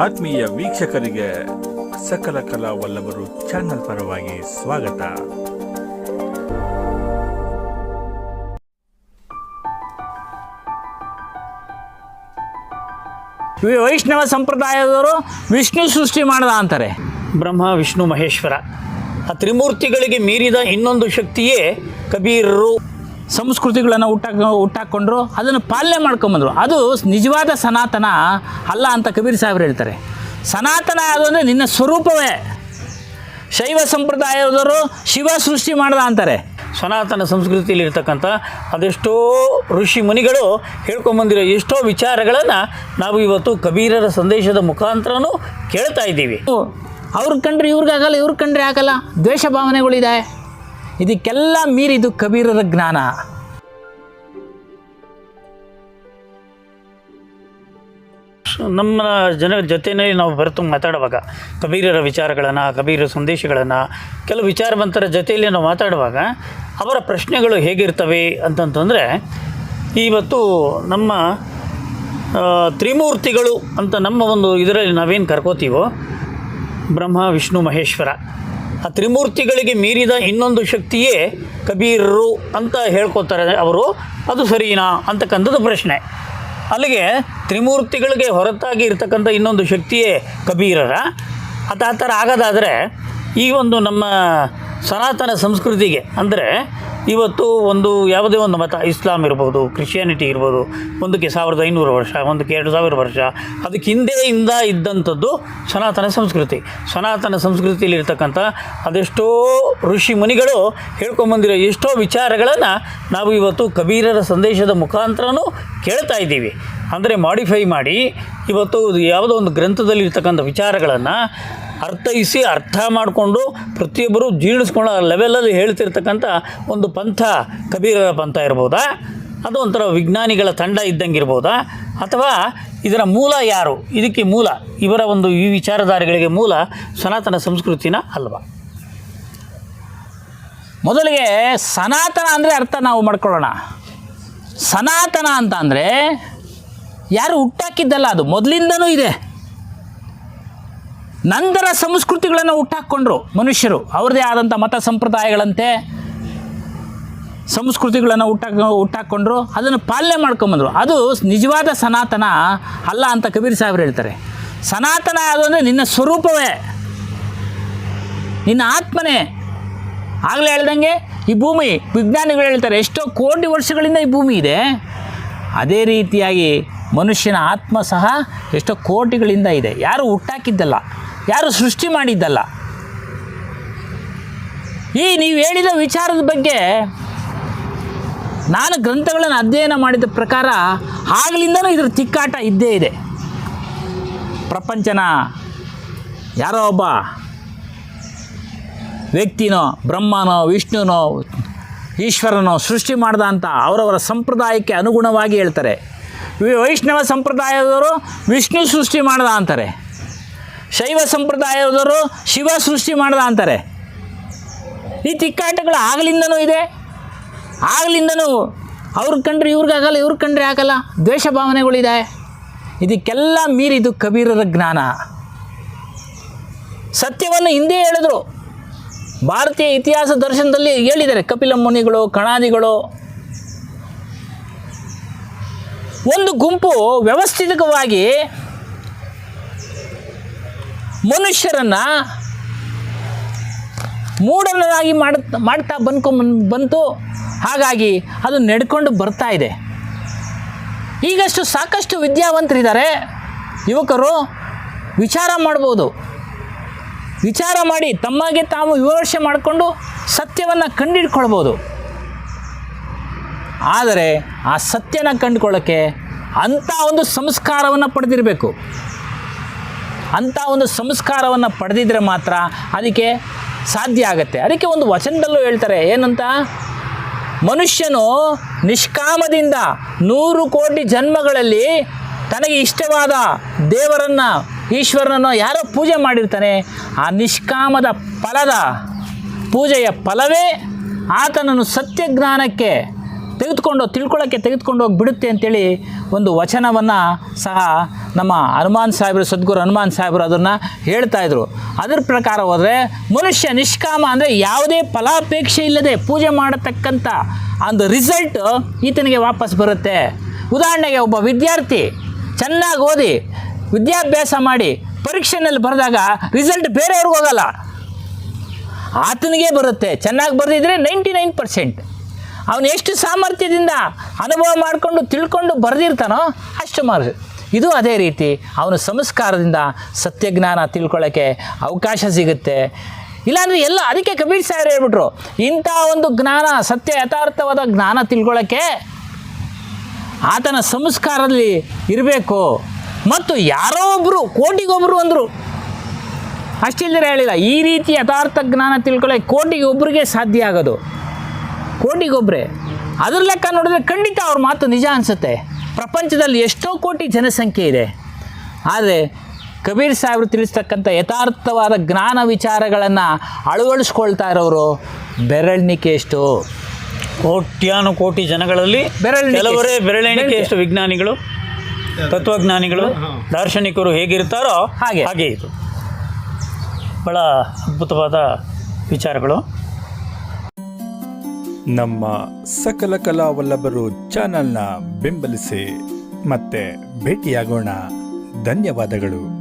ಆತ್ಮೀಯ ವೀಕ್ಷಕರಿಗೆ ಸಕಲ ಕಲಾ ವಲ್ಲಭರು ಚಾನೆಲ್ ಪರವಾಗಿ ಸ್ವಾಗತ. ವೈಷ್ಣವ ಸಂಪ್ರದಾಯದವರು ವಿಷ್ಣು ಸೃಷ್ಟಿ ಮಾಡದ ಅಂತಾರೆ. ಬ್ರಹ್ಮ ವಿಷ್ಣು ಮಹೇಶ್ವರ. ಆ ತ್ರಿಮೂರ್ತಿಗಳಿಗೆ ಮೀರಿದ ಇನ್ನೊಂದು ಶಕ್ತಿಯೇ ಕಬೀರರು. ಸಂಸ್ಕೃತಿಗಳನ್ನು ಹುಟ್ಟಾಕ ಹುಟ್ಟಾಕೊಂಡ್ರು ಅದನ್ನು ಪಾಲನೆ ಮಾಡ್ಕೊಂಬಂದ್ರು. ಅದು ನಿಜವಾದ ಸನಾತನ ಅಲ್ಲ ಅಂತ ಕಬೀರ್ ಸಾಹೇಬ್ರು ಹೇಳ್ತಾರೆ. ಸನಾತನ ಅದು ಅಂದರೆ ನಿನ್ನ ಸ್ವರೂಪವೇ. ಶೈವ ಸಂಪ್ರದಾಯದವರು ಶಿವ ಸೃಷ್ಟಿ ಮಾಡ್ದ ಅಂತಾರೆ. ಸನಾತನ ಸಂಸ್ಕೃತಿಯಲ್ಲಿ ಇರ್ತಕ್ಕಂಥ ಅದೆಷ್ಟೋ ಋಷಿ ಮುನಿಗಳು ಹೇಳ್ಕೊಂಬಂದಿರೋ ಎಷ್ಟೋ ವಿಚಾರಗಳನ್ನು ನಾವು ಇವತ್ತು ಕಬೀರರ ಸಂದೇಶದ ಮುಖಾಂತರನೂ ಕೇಳ್ತಾ ಇದ್ದೀವಿ. ಅವ್ರ ಕಂಡ್ರೆ ಇವ್ರಿಗಾಗಲ್ಲ ಇವ್ರಿಗೆ ಕಂಡ್ರೆ ಆಗಲ್ಲ. ದ್ವೇಷ ಭಾವನೆಗಳಿದೆ ಇದಕ್ಕೆಲ್ಲ ಮೀರಿದು ಕಬೀರರ ಜ್ಞಾನ. ನಮ್ಮ ಜನರ ಜೊತೆಯಲ್ಲಿ ನಾವು ಬೆರೆತು ಮಾತಾಡುವಾಗ ಕಬೀರರ ವಿಚಾರಗಳನ್ನು, ಕಬೀರ ಸಂದೇಶಗಳನ್ನು, ಕೆಲವು ವಿಚಾರವಂತರ ಜೊತೆಯಲ್ಲಿ ನಾವು ಮಾತಾಡುವಾಗ ಅವರ ಪ್ರಶ್ನೆಗಳು ಹೇಗಿರ್ತವೆ ಅಂತಂತಂದರೆ, ಇವತ್ತು ನಮ್ಮ ತ್ರಿಮೂರ್ತಿಗಳು ಅಂತ ನಮ್ಮ ಒಂದು ಇದರಲ್ಲಿ ನಾವೇನು ಕರ್ಕೋತೀವೋ, ಬ್ರಹ್ಮ, ವಿಷ್ಣು, ಮಹೇಶ್ವರ. ತ್ರಿಮೂರ್ತಿಗಳಿಗೆ ಮೀರಿದ ಇನ್ನೊಂದು ಶಕ್ತಿಯೇ ಕಬೀರರು ಅಂತ ಹೇಳ್ಕೊತಾರೆ ಅವರು. ಅದು ಸರಿನಾ ಅಂತಕ್ಕಂಥದ್ದು ಪ್ರಶ್ನೆ. ಅಲ್ಲಿಗೆ ತ್ರಿಮೂರ್ತಿಗಳಿಗೆ ಹೊರತಾಗಿ ಇರತಕ್ಕಂಥ ಇನ್ನೊಂದು ಶಕ್ತಿಯೇ ಕಬೀರರ. ಅದು ಆ ಥರ ಆಗೋದಾದರೆ ಈ ಒಂದು ನಮ್ಮ ಸನಾತನ ಸಂಸ್ಕೃತಿಗೆ. ಅಂದರೆ ಇವತ್ತು ಒಂದು ಯಾವುದೇ ಒಂದು ಮತ, ಇಸ್ಲಾಂ ಇರ್ಬೋದು, ಕ್ರಿಶ್ಚಿಯಾನಿಟಿ ಇರ್ಬೋದು, ಒಂದಕ್ಕೆ ಸಾವಿರದ ಐನೂರು ವರ್ಷ, ಒಂದಕ್ಕೆ ಎರಡು ಸಾವಿರ ವರ್ಷ, ಅದಕ್ಕೆ ಹಿಂದೆಯಿಂದ ಇದ್ದಂಥದ್ದು ಸನಾತನ ಸಂಸ್ಕೃತಿ. ಸನಾತನ ಸಂಸ್ಕೃತಿಯಲ್ಲಿ ಇರ್ತಕ್ಕಂಥ ಅದೆಷ್ಟೋ ಋಷಿ ಮುನಿಗಳು ಹೇಳ್ಕೊಂಬಂದಿರೋ ಎಷ್ಟೋ ವಿಚಾರಗಳನ್ನು ನಾವು ಇವತ್ತು ಕಬೀರರ ಸಂದೇಶದ ಮುಖಾಂತರನೂ ಕೇಳ್ತಾ ಇದ್ದೀವಿ. ಅಂದರೆ ಮಾಡಿಫೈ ಮಾಡಿ ಇವತ್ತು ಯಾವುದೋ ಒಂದು ಗ್ರಂಥದಲ್ಲಿ ಇರ್ತಕ್ಕಂಥ ವಿಚಾರಗಳನ್ನು ಅರ್ಥೈಸಿ, ಅರ್ಥ ಮಾಡಿಕೊಂಡು ಪ್ರತಿಯೊಬ್ಬರು ಜೀರ್ಣಿಸ್ಕೊಳ್ಳೋ ಲೆವೆಲಲ್ಲಿ ಹೇಳ್ತಿರ್ತಕ್ಕಂಥ ಒಂದು ಪಂಥ ಕಬೀರರ ಪಂಥ ಇರ್ಬೋದಾ? ಅದು ಒಂಥರ ವಿಜ್ಞಾನಿಗಳ ತಂಡ ಇದ್ದಂಗೆ ಇರ್ಬೋದಾ ಅಥವಾ ಇದರ ಮೂಲ ಯಾರು? ಇದಕ್ಕೆ ಮೂಲ, ಇವರ ಒಂದು ಈ ವಿಚಾರಧಾರೆಗಳಿಗೆ ಮೂಲ ಸನಾತನ ಸಂಸ್ಕೃತಿನ ಅಲ್ವಾ? ಮೊದಲಿಗೆ ಸನಾತನ ಅಂದರೆ ಅರ್ಥ ನಾವು ಮಾಡ್ಕೊಳ್ಳೋಣ. ಸನಾತನ ಅಂತ ಅಂದರೆ ಯಾರು ಹುಟ್ಟಾಕಿದ್ದಲ್ಲ ಅದು, ಮೊದಲಿಂದನೂ ಇದೆ. ನಂತರ ಸಂಸ್ಕೃತಿಗಳನ್ನು ಹುಟ್ಟಾಕ್ಕೊಂಡ್ರು ಮನುಷ್ಯರು. ಅವ್ರದ್ದೇ ಆದಂಥ ಮತ ಸಂಪ್ರದಾಯಗಳಂತೆ ಸಂಸ್ಕೃತಿಗಳನ್ನು ಹುಟ್ಟಾಕ, ಹುಟ್ಟಾಕ್ಕೊಂಡ್ರು. ಅದನ್ನು ಪಾಲನೆ ಮಾಡ್ಕೊಂಬಂದರು. ಅದು ನಿಜವಾದ ಸನಾತನ ಅಲ್ಲ ಅಂತ ಕಬೀರ್ ಸಾಹೇಬ್ರು ಹೇಳ್ತಾರೆ. ಸನಾತನ ಅದು ಅಂದರೆ ನಿನ್ನ ಸ್ವರೂಪವೇ. ನಿನ್ನ ಆತ್ಮನೇ. ಆಗಲೇ ಹೇಳ್ದಂಗೆ ಈ ಭೂಮಿ, ವಿಜ್ಞಾನಿಗಳು ಹೇಳ್ತಾರೆ, ಎಷ್ಟೋ ಕೋಟಿ ವರ್ಷಗಳಿಂದ ಈ ಭೂಮಿ ಇದೆ. ಅದೇ ರೀತಿಯಾಗಿ ಮನುಷ್ಯನ ಆತ್ಮ ಸಹ ಎಷ್ಟೋ ಕೋಟಿಗಳಿಂದ ಇದೆ. ಯಾರು ಹುಟ್ಟಾಕಿದ್ದಲ್ಲ. ಯಾರು ಸೃಷ್ಟಿ ಮಾಡಿದ್ದಲ್ಲ. ಈ ನೀವು ಹೇಳಿದ ವಿಚಾರದ ಬಗ್ಗೆ ನಾನು ಗ್ರಂಥಗಳನ್ನು ಅಧ್ಯಯನ ಮಾಡಿದ ಪ್ರಕಾರ ಆಗಲಿಂದನೂ ಇದ್ರ ತಿಕ್ಕಾಟ ಇದ್ದೇ ಇದೆ. ಪ್ರಪಂಚನ ಯಾರೋ ಒಬ್ಬ ವ್ಯಕ್ತಿನೋ, ಬ್ರಹ್ಮನೋ, ವಿಷ್ಣುನೋ, ಈಶ್ವರನೋ ಸೃಷ್ಟಿ ಮಾಡ್ದ ಅಂತ ಅವರವರ ಸಂಪ್ರದಾಯಕ್ಕೆ ಅನುಗುಣವಾಗಿ ಹೇಳ್ತಾರೆ. ವೈಷ್ಣವ ಸಂಪ್ರದಾಯದವರು ವಿಷ್ಣು ಸೃಷ್ಟಿ ಮಾಡ್ದ ಅಂತಾರೆ. ಶೈವ ಸಂಪ್ರದಾಯದವರು ಶಿವ ಸೃಷ್ಟಿ ಮಾಡ್ದ ಅಂತಾರೆ. ಈ ತಿಕ್ಕಾಟಗಳು ಆಗಲಿಂದನೂ ಇದೆ. ಆಗಲಿಂದನೂ ಅವ್ರ ಕಂಡ್ರೆ ಇವ್ರಿಗಾಗಲ್ಲ ಇವ್ರಿಗೆ ಕಂಡ್ರೆ ಆಗಲ್ಲ. ದ್ವೇಷ ಭಾವನೆಗಳಿದೆ ಇದಕ್ಕೆಲ್ಲ ಮೀರಿದು ಕಬೀರರ ಜ್ಞಾನ. ಸತ್ಯವನ್ನು ಹಿಂದೆ ಹೇಳಿದ್ರು. ಭಾರತೀಯ ಇತಿಹಾಸ ದರ್ಶನದಲ್ಲಿ ಹೇಳಿದ್ದಾರೆ. ಕಪಿಲ ಮುನಿಗಳು, ಕಣಾದಿಗಳು. ಒಂದು ಗುಂಪು ವ್ಯವಸ್ಥಿತವಾಗಿ ಮನುಷ್ಯರನ್ನು ಮೂಢನರಾಗಿ ಮಾಡ, ಮಾಡ್ತಾ ಬಂದ್ಕೊಂಬನ್ ಬಂತು, ಹಾಗಾಗಿ ಅದು ನಡ್ಕೊಂಡು ಬರ್ತಾ ಇದೆ. ಈಗಷ್ಟು ಸಾಕಷ್ಟು ವಿದ್ಯಾವಂತರಿದ್ದಾರೆ. ಯುವಕರು ವಿಚಾರ ಮಾಡ್ಬೋದು. ವಿಚಾರ ಮಾಡಿ ತಮಗೆ ತಾವು ವಿಮರ್ಶೆ ಮಾಡಿಕೊಂಡು ಸತ್ಯವನ್ನು ಕಂಡಿಡ್ಕೊಳ್ಬೋದು. ಆದರೆ ಆ ಸತ್ಯನ ಕಂಡುಕೊಳ್ಳೋಕ್ಕೆ ಅಂಥ ಒಂದು ಸಂಸ್ಕಾರವನ್ನು ಪಡೆದಿರಬೇಕು. ಅಂಥ ಒಂದು ಸಂಸ್ಕಾರವನ್ನು ಪಡೆದಿದ್ರೆ ಮಾತ್ರ ಅದಕ್ಕೆ ಸಾಧ್ಯ ಆಗುತ್ತೆ. ಅದಕ್ಕೆ ಒಂದು ವಚನದಲ್ಲೂ ಹೇಳ್ತಾರೆ, ಏನಂತ? ಮನುಷ್ಯನು ನಿಷ್ಕಾಮದಿಂದ ನೂರು ಕೋಟಿ ಜನ್ಮಗಳಲ್ಲಿ ತನಗೆ ಇಷ್ಟವಾದ ದೇವರನ್ನು, ಈಶ್ವರನನ್ನು ಯಾರೋ ಪೂಜೆ ಮಾಡಿರ್ತಾನೆ. ಆ ನಿಷ್ಕಾಮದ ಫಲದ ಪೂಜೆಯ ಫಲವೇ ಆತನನ್ನು ಸತ್ಯಜ್ಞಾನಕ್ಕೆ ತೆಗೆದುಕೊಂಡು, ತಿಳ್ಕೊಳ್ಳೋಕ್ಕೆ ತೆಗೆದುಕೊಂಡು ಹೋಗಿ ಬಿಡುತ್ತೆ ಅಂತೇಳಿ ಒಂದು ವಚನವನ್ನು ಸಹ ನಮ್ಮ ಹನುಮಾನ್ ಸಾಹೇಬರು, ಸದ್ಗುರು ಹನುಮಾನ್ ಸಾಹೇಬರು ಅದನ್ನು ಹೇಳ್ತಾ ಇದ್ರು. ಅದ್ರ ಪ್ರಕಾರ ಹೋದರೆ, ಮನುಷ್ಯ ನಿಷ್ಕಾಮ ಅಂದರೆ ಯಾವುದೇ ಫಲಾಪೇಕ್ಷೆ ಇಲ್ಲದೆ ಪೂಜೆ ಮಾಡತಕ್ಕಂಥ ಒಂದು ರಿಸಲ್ಟ್ ಈತನಿಗೆ ವಾಪಸ್ ಬರುತ್ತೆ. ಉದಾಹರಣೆಗೆ ಒಬ್ಬ ವಿದ್ಯಾರ್ಥಿ ಚೆನ್ನಾಗಿ ಓದಿ, ವಿದ್ಯಾಭ್ಯಾಸ ಮಾಡಿ, ಪರೀಕ್ಷೆನಲ್ಲಿ ಬರೆದಾಗ ರಿಸಲ್ಟ್ ಬೇರೆಯವ್ರಿಗೆ ಹೋಗಲ್ಲ. ಆತನಿಗೆ ಬರುತ್ತೆ. ಚೆನ್ನಾಗಿ ಬರೆದಿದ್ರೆ ನೈಂಟಿ ನೈನ್ ಪರ್ಸೆಂಟ್ ಅವನು ಎಷ್ಟು ಸಾಮರ್ಥ್ಯದಿಂದ ಅನುಭವ ಮಾಡಿಕೊಂಡು ತಿಳ್ಕೊಂಡು ಬರೆದಿರ್ತಾನೋ ಅಷ್ಟು ಮಾರ್ಗ. ಇದು ಅದೇ ರೀತಿ ಅವನ ಸಂಸ್ಕಾರದಿಂದ ಸತ್ಯಜ್ಞಾನ ತಿಳ್ಕೊಳ್ಳೋಕ್ಕೆ ಅವಕಾಶ ಸಿಗುತ್ತೆ. ಇಲ್ಲಾಂದರೆ ಎಲ್ಲ ಅದಕ್ಕೆ ಕಬೀರ್ ಸಾಹೇಬ್ ಹೇಳ್ಬಿಟ್ರು, ಇಂಥ ಒಂದು ಜ್ಞಾನ, ಸತ್ಯ ಯಥಾರ್ಥವಾದ ಜ್ಞಾನ ತಿಳ್ಕೊಳ್ಳೋಕ್ಕೆ ಆತನ ಸಂಸ್ಕಾರದಲ್ಲಿ ಇರಬೇಕು. ಮತ್ತು ಯಾರೋ ಒಬ್ಬರು ಕೋಟಿಗೊಬ್ಬರು ಅಂದರು. ಅಷ್ಟಿಲ್ಲದೆ ಹೇಳಿಲ್ಲ, ಈ ರೀತಿ ಯಥಾರ್ಥ ಜ್ಞಾನ ತಿಳ್ಕೊಳ್ಳೋಕೆ ಕೋಟಿಗೆ ಒಬ್ಬರಿಗೆ ಸಾಧ್ಯ ಆಗೋದು. ಕೋಟಿಗೊಬ್ಬರೇ ಅದ್ರ ಲೆಕ್ಕ ನೋಡಿದ್ರೆ ಖಂಡಿತ ಅವ್ರ ಮಾತು ನಿಜ ಅನಿಸುತ್ತೆ. ಪ್ರಪಂಚದಲ್ಲಿ ಎಷ್ಟೋ ಕೋಟಿ ಜನಸಂಖ್ಯೆ ಇದೆ. ಆದರೆ ಕಬೀರ್ ಸಾಹೇಬರು ತಿಳಿಸ್ತಕ್ಕಂಥ ಯಥಾರ್ಥವಾದ ಜ್ಞಾನ ವಿಚಾರಗಳನ್ನು ಅಳವಡಿಸ್ಕೊಳ್ತಾ ಇರೋರು ಬೆರಳಿಕೆ ಎಷ್ಟು? ಕೋಟ್ಯಾನು ಕೋಟಿ ಜನಗಳಲ್ಲಿ ಕೆಲವರೇ? ಬೆರಳೆಣಿಕೆ. ಎಷ್ಟು ವಿಜ್ಞಾನಿಗಳು ತತ್ವಜ್ಞಾನಿಗಳು ದಾರ್ಶನಿಕರು ಹೇಗಿರ್ತಾರೋ ಹಾಗೆ. ಹಾಗೆ ಇದು. ಬಹಳ ಅದ್ಭುತವಾದ ವಿಚಾರಗಳು. ನಮ್ಮ ಸಕಲ ಕಲಾವಲ್ಲಭರು ಚಾನಲ್ನ ಬೆಂಬಲಿಸಿ ಮತ್ತೆ ಭೇಟಿಯಾಗೋಣ. ಧನ್ಯವಾದಗಳು.